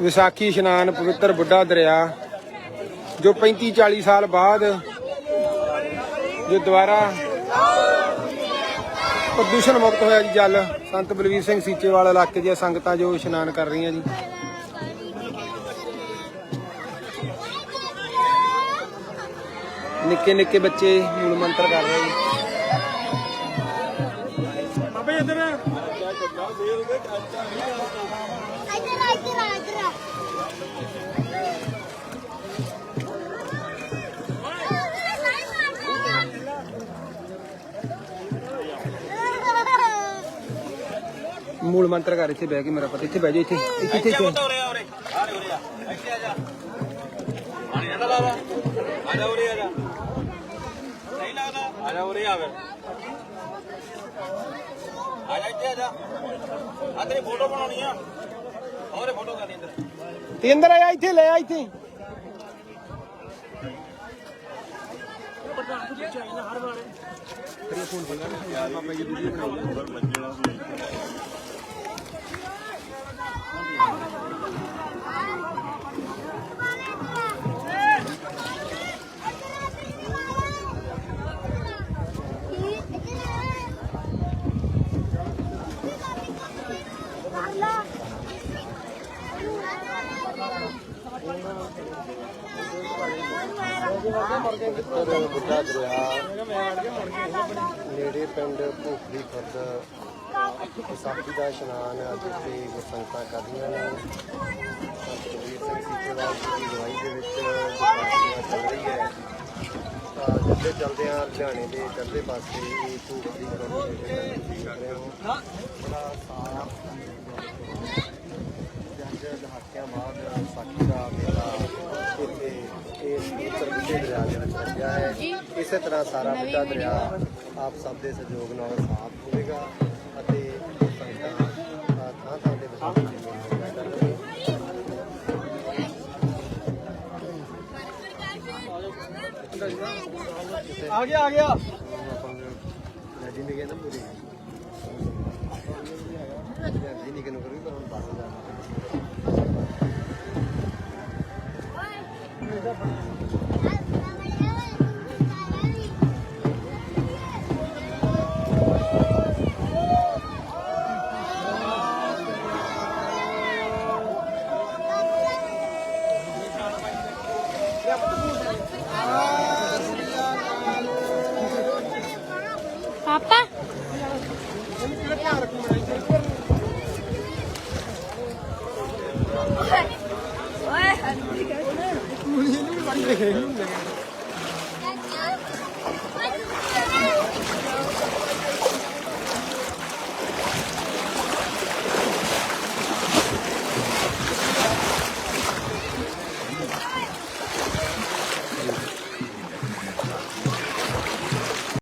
ਵਿਸਾਖੀ ਇਸ਼ਨਾਨ, ਪਵਿੱਤਰ ਬੁੱਢਾ ਦਰਿਆ, ਜੋ 35 40 ਸਾਲ ਬਾਅਦ ਜੋ ਦੁਬਾਰਾ ਪ੍ਰਦੂਸ਼ਣ ਮੁਕਤ ਹੋਇਆ ਜੀ ਜਲ, ਸੰਤ ਬਲਵੀਰ ਸਿੰਘ ਸੀਚੇਵਾਲ ਇਲਾਕੇ ਦੀਆਂ ਸੰਗਤਾਂ ਜੋ ਇਸ਼ਨਾਨ ਕਰ ਰਹੀਆਂ ਜੀ। ਨਿੱਕੇ ਨਿੱਕੇ ਬੱਚੇ ਮੂਲ ਮੰਤਰ ਕਰ ਰਹੇ ਜੀ ਬਾਬੇ ਇੱਧਰ। ਇੱਧਰ ਆ ਇੱਧਰ ਆ ਇੱਧਰ ਆ। ਮੂਲ ਮੰਤਰ ਕਰ ਇੱਥੇ ਬਹਿ ਕੇ ਮੇਰਾ ਪਤਾ। ਇੱਥੇ ਬਹਿ ਜਾ ਇੱਥੇ ਇੱਥੇ ਇੱਥੇ ਇੱਥੇ ਉਰੇ ਆ ਉਰੇ। ਆ ਰੇ ਉਰੇ ਆ। ਇੱਥੇ ਆ ਜਾ। ਪਾਣੀ ਨਾ ਲਾ ਆ ਜਾ ਉਰੇ ਆ ਜਾ। ਨਹੀਂ ਲੱਗਦਾ ਆ ਜਾ ਉਰੇ ਆ ਫਿਰ। ਆ ਜਾ ਇੱਥੇ ਆ ਜਾ। ਆ ਤੇਰੀ ਫੋਟੋ ਬਣਾਉਣੀ ਆ। ਹੋਰੇ ਫੋਟੋ ਕਰਨੀ ਇੱਧਰ ਤੇ ਅੰਦਰ ਆ ਇੱਥੇ ਲੈ ਆ, ਇੱਥੇ। ਪੁੱਤਰ ਬੁੱਢਾ ਦਰਿਆ ਨੇੜੇ ਪਿੰਡ ਭੋਖੜੀ ਖੁਰਦ, ਵਿਸਾਖੀ ਦਾ ਇਸ਼ਨਾਨ ਅੱਜ ਇੱਥੇ ਸੰਗਤਾਂ ਕਰਦੀਆਂ ਨੇ। ਸੰਤ ਸਿੰਘ ਸੀਚੇਵਾਲ ਜੀ ਦੀ ਅਗਵਾਈ ਦੇ ਵਿੱਚ ਵਿਸਾਖੀ ਚੱਲ ਰਹੀ ਹੈ ਤਾਂ ਜਿੱਥੇ ਚੱਲਦੇ ਆ ਲੁਧਿਆਣੇ ਦੇ ਚੜ੍ਹਦੇ ਪਾਸੇ, ਇਹ ਖੁਰਦ ਦੇ ਵਿੱਚ ਤੁਸੀਂ ਕਰ ਰਹੇ ਹੋ ਬੜਾ ਸਾਫ਼ ਜੰਜ ਦਹਾਕਿਆਂ ਬਾਅਦ ਵਿਸਾਖੀ ਦਾ ਮੇਲਾ ਇੱਥੇ ਇਸ ਉੱਤਰ ਬੁੱਢੇ ਦਰਿਆ ਦੇ ਵਿੱਚ ਲੱਗਿਆ ਹੈ। ਇਸੇ ਤਰ੍ਹਾਂ ਸਾਰਾ ਬੁੱਢਾ ਦਰਿਆ ਆਪ ਸਭ ਦੇ ਸਹਿਯੋਗ ਨਾਲ ਸਾਫ਼ ਹੋਵੇਗਾ ਅਤੇ ਸੰਗਤਾਂ ਥਾਂ ਥਾਂ ਤੇ ਵਿਸਾਖੀ ਦੇ ਮੇਲੇ ਆ ਗਿਆ ਆ ਗਿਆ। ਨਦੀ ਨੇ ਪੂਰੀ। Papa? Wah, 문이 있는 거 아닌데, 개인데.